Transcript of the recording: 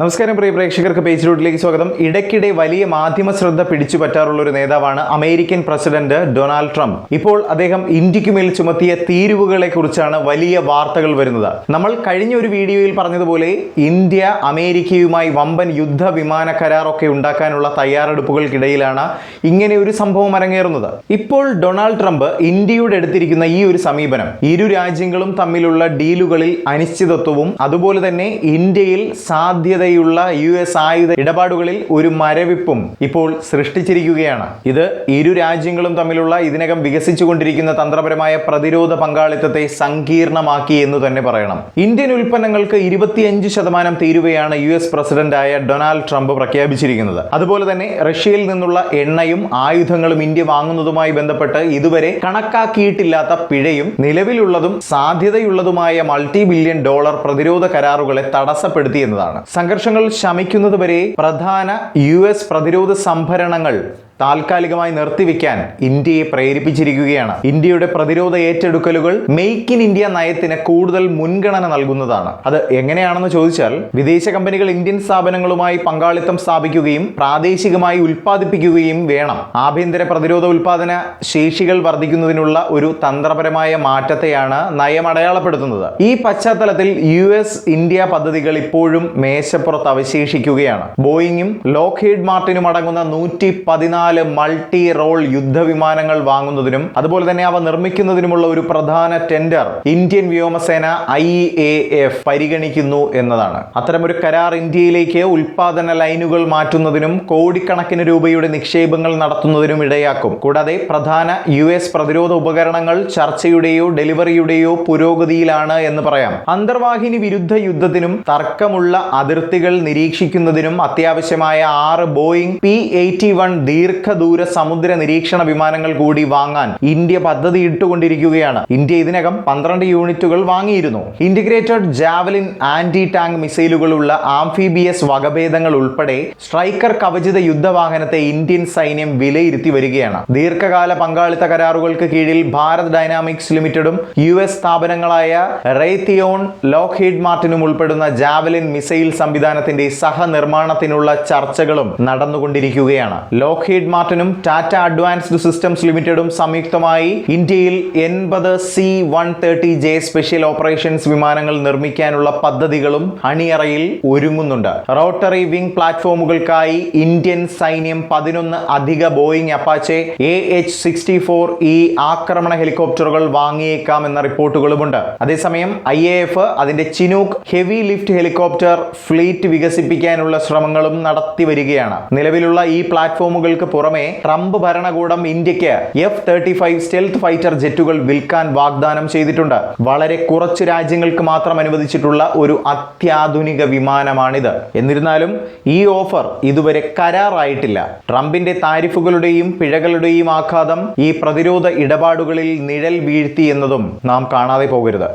നമസ്കാരം പ്രിയ പ്രേക്ഷകർക്ക് പേജ് റൂട്ടിലേക്ക് സ്വാഗതം. ഇടയ്ക്കിടെ വലിയ മാധ്യമ ശ്രദ്ധ പിടിച്ചു പറ്റാറുള്ള ഒരു നേതാവാണ് അമേരിക്കൻ പ്രസിഡന്റ് ഡൊണാൾഡ് ട്രംപ്. ഇപ്പോൾ അദ്ദേഹം ഇന്ത്യയ്ക്ക് മേൽ ചുമത്തിയ തീരുവുകളെ കുറിച്ചാണ് വലിയ വാർത്തകൾ വരുന്നത്. നമ്മൾ കഴിഞ്ഞ ഒരു വീഡിയോയിൽ പറഞ്ഞതുപോലെ ഇന്ത്യ അമേരിക്കയുമായി വമ്പൻ യുദ്ധ വിമാന കരാറൊക്കെ ഉണ്ടാക്കാനുള്ള തയ്യാറെടുപ്പുകൾക്കിടയിലാണ് ഇങ്ങനെ ഒരു സംഭവം അരങ്ങേറുന്നത്. ഇപ്പോൾ ഡൊണാൾഡ് ട്രംപ് ഇന്ത്യയോട് എടുത്തിരിക്കുന്ന ഈ ഒരു സമീപനം ഇരു രാജ്യങ്ങളും തമ്മിലുള്ള ഡീലുകളിൽ അനിശ്ചിതത്വവും അതുപോലെ തന്നെ ഇന്ത്യയിൽ സാധ്യതയുള്ള യു എസ് ആയുധ ഇടപാടുകളിൽ ഒരു മരവിപ്പും ഇപ്പോൾ സൃഷ്ടിച്ചിരിക്കുകയാണ്. ഇത് ഇരു രാജ്യങ്ങളും തമ്മിലുള്ള ഇതിനകം വികസിച്ചുകൊണ്ടിരിക്കുന്ന തന്ത്രപരമായ പ്രതിരോധ പങ്കാളിത്തത്തെ സങ്കീർണമാക്കി എന്ന് തന്നെ പറയണം. ഇന്ത്യൻ ഉൽപ്പന്നങ്ങൾക്ക് ഇരുപത്തിയഞ്ച് ശതമാനം തീരുവയാണ് യു എസ് പ്രസിഡന്റായ ഡൊണാൾഡ് ട്രംപ് പ്രഖ്യാപിച്ചിരിക്കുന്നത്. അതുപോലെ തന്നെ റഷ്യയിൽ നിന്നുള്ള എണ്ണയും ആയുധങ്ങളും ഇന്ത്യ വാങ്ങുന്നതുമായി ബന്ധപ്പെട്ട് ഇതുവരെ കണക്കാക്കിയിട്ടില്ലാത്ത പിഴയും നിലവിലുള്ളതും സാധ്യതയുള്ളതുമായ മൾട്ടി ബില്യൺ ഡോളർ പ്രതിരോധ കരാറുകളെ തടസ്സപ്പെടുത്തി എന്നതാണ്. സംഘർഷങ്ങൾ ശമിക്കുന്നതുവരെ പ്രധാന യു എസ് പ്രതിരോധ സംഭരണങ്ങൾ താൽക്കാലികമായി നിർത്തിവെക്കാൻ ഇന്ത്യയെ പ്രേരിപ്പിച്ചിരിക്കുകയാണ്. ഇന്ത്യയുടെ പ്രതിരോധ ഏറ്റെടുക്കലുകൾ മെയ്ക്ക് ഇൻ ഇന്ത്യ നയത്തിന് കൂടുതൽ മുൻഗണന നൽകുന്നതാണ്. അത് എങ്ങനെയാണെന്ന് ചോദിച്ചാൽ വിദേശ കമ്പനികൾ ഇന്ത്യൻ സ്ഥാപനങ്ങളുമായി പങ്കാളിത്തം സ്ഥാപിക്കുകയും പ്രാദേശികമായി ഉൽപ്പാദിപ്പിക്കുകയും വേണം. ആഭ്യന്തര പ്രതിരോധ ഉൽപാദന ശേഷികൾ വർദ്ധിക്കുന്നതിനുള്ള ഒരു തന്ത്രപരമായ മാറ്റത്തെയാണ് നയം അടയാളപ്പെടുത്തുന്നത്. ഈ പശ്ചാത്തലത്തിൽ യു എസ് ഇന്ത്യ പദ്ധതികൾ ഇപ്പോഴും മേശപ്പുറത്ത് അവശേഷിക്കുകയാണ്. ബോയിങ്ങും ലോക്ഹീഡ് മാർട്ടിനും അടങ്ങുന്ന നൂറ്റി പതിനാല് മൾട്ടി റോൾ യുദ്ധവിമാനങ്ങൾ വാങ്ങുന്നതിനും അതുപോലെ തന്നെ അവ നിർമ്മിക്കുന്നതിനുമുള്ള ഒരു പ്രധാന ടെൻഡർ ഇന്ത്യൻ വ്യോമസേന ഐ എ എഫ് പരിഗണിക്കുന്നു എന്നതാണ്. അത്തരമൊരു കരാർ ഇന്ത്യയിലേക്ക് ഉൽപാദന ലൈനുകൾ മാറ്റുന്നതിനും കോടിക്കണക്കിന് രൂപയുടെ നിക്ഷേപങ്ങൾ നടത്തുന്നതിനും ഇടയാക്കും. കൂടാതെ പ്രധാന യു എസ് പ്രതിരോധ ഉപകരണങ്ങൾ ചർച്ചയുടെയോ ഡെലിവറിയുടെയോ പുരോഗതിയിലാണ് എന്ന് പറയാം. അന്തർവാഹിനി വിരുദ്ധ യുദ്ധത്തിനും തർക്കമുള്ള അതിർത്തികൾ നിരീക്ഷിക്കുന്നതിനും അത്യാവശ്യമായ ആറ് ബോയിങ് പി എയ്റ്റി വൺ ദീർഘദൂര സമുദ്ര നിരീക്ഷണ വിമാനങ്ങൾ കൂടി വാങ്ങാൻ ഇന്ത്യ പദ്ധതി ഇട്ടുകൊണ്ടിരിക്കുകയാണ്. ഇന്ത്യ ഇതിനകം പന്ത്രണ്ട് യൂണിറ്റുകൾ വാങ്ങിയിരുന്നു. ഇന്റഗ്രേറ്റഡ് ജാവലിൻ ആന്റി ടാങ്ക് മിസൈലുകളുള്ള ആംഫിബിയസ് വകഭേദങ്ങൾ ഉൾപ്പെടെ സ്ട്രൈക്കർ കവചിത യുദ്ധവാഹനത്തെ ഇന്ത്യൻ സൈന്യം വിലയിരുത്തി വരികയാണ്. ദീർഘകാല പങ്കാളിത്ത കരാറുകൾക്ക് കീഴിൽ ഭാരത് ഡൈനാമിക്സ് ലിമിറ്റഡും യു എസ് സ്ഥാപനങ്ങളായ റേത്തിയോൺ ലോക്ഹീഡ് മാർട്ടിനും ഉൾപ്പെടുന്ന ജാവലിൻ മിസൈൽ സംവിധാനത്തിന്റെ സഹനിർമ്മാണത്തിനുള്ള ചർച്ചകളും നടന്നുകൊണ്ടിരിക്കുകയാണ്. ലോക്ഹീഡ് മാർട്ടിനും ടാറ്റ അഡ്വാൻസ്ഡ് സിസ്റ്റംസ് ലിമിറ്റഡും സംയുക്തമായി ഇന്ത്യയിൽ എൺപത് C one thirty J special operations വിമാനങ്ങൾ നിർമ്മിക്കാനുള്ള പദ്ധതികളും അണിയറയിൽ ഒരുങ്ങുന്നുണ്ട്. റോട്ടറി വിംഗ് പ്ലാറ്റ്ഫോമുകൾക്കായി ഇന്ത്യൻ സൈന്യം പതിനൊന്ന് അധിക Boeing Apache A H sixty four E ആക്രമണ ഹെലികോപ്റ്ററുകൾ വാങ്ങിയേക്കാമെന്ന റിപ്പോർട്ടുകളുമുണ്ട്. അതേസമയം ഐ എ എഫ് അതിന്റെ Chinook heavy lift helicopter fleet വികസിപ്പിക്കാനുള്ള ശ്രമങ്ങളും നടത്തി വരികയാണ് നിലവിലുള്ള ഈ പ്ലാറ്റ്ഫോമുകൾക്ക് പുറമെ ട്രംപ് ഭരണകൂടം ഇന്ത്യയ്ക്ക് F thirty five stealth fighter ജെറ്റുകൾ വിൽക്കാൻ വാഗ്ദാനം ചെയ്തിട്ടുണ്ട്. വളരെ കുറച്ച് രാജ്യങ്ങൾക്ക് മാത്രം അനുവദിച്ചിട്ടുള്ള ഒരു അത്യാധുനിക വിമാനമാണിത്. എന്നിരുന്നാലും ഈ ഓഫർ ഇതുവരെ കരാറായിട്ടില്ല. ട്രംപിന്റെ താരിഫുകളുടെയും പിഴകളുടെയും ആഘാതം ഈ പ്രതിരോധ ഇടപാടുകളിൽ നിഴൽ വീഴ്ത്തി എന്നതും നാം കാണാതെ പോകരുത്.